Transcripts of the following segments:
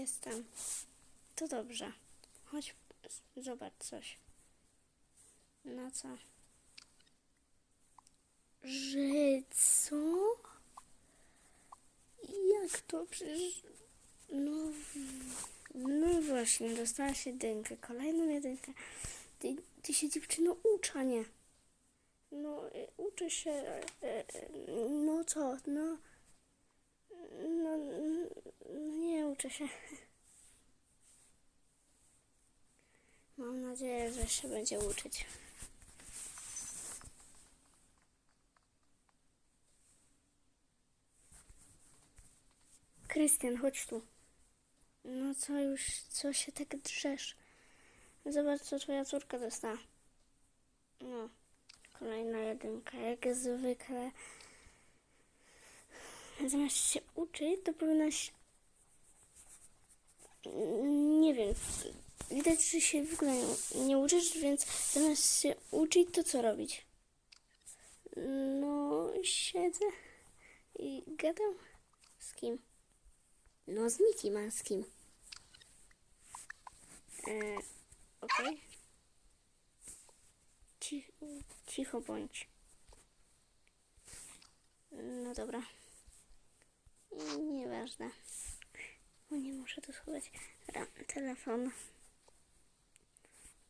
jestem. To dobrze. Chodź, zobacz coś. No co? Że co? Jak to przecież... No, no właśnie, dostałaś jedynkę, kolejną jedynkę. Ty, ty się dziewczyno ucz, a nie. No, y, uczę się. y, y, No co. No, n- no nie uczę się. Mam nadzieję, że się będzie uczyć. Krystian, chodź tu. No co już, co się tak drzesz? Zobacz, co twoja córka dostała. No, kolejna jedynka, jak zwykle. Zamiast się uczyć, to powinnaś... Nie wiem, widać, że się w ogóle nie, uczysz, więc zamiast się uczyć, to co robić? No, siedzę i gadam. Z kim? No, z Miki Maskim. E, Okej. Cicho, cicho bądź. No dobra. Nieważne. O nie muszę to schować. Telefon.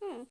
O,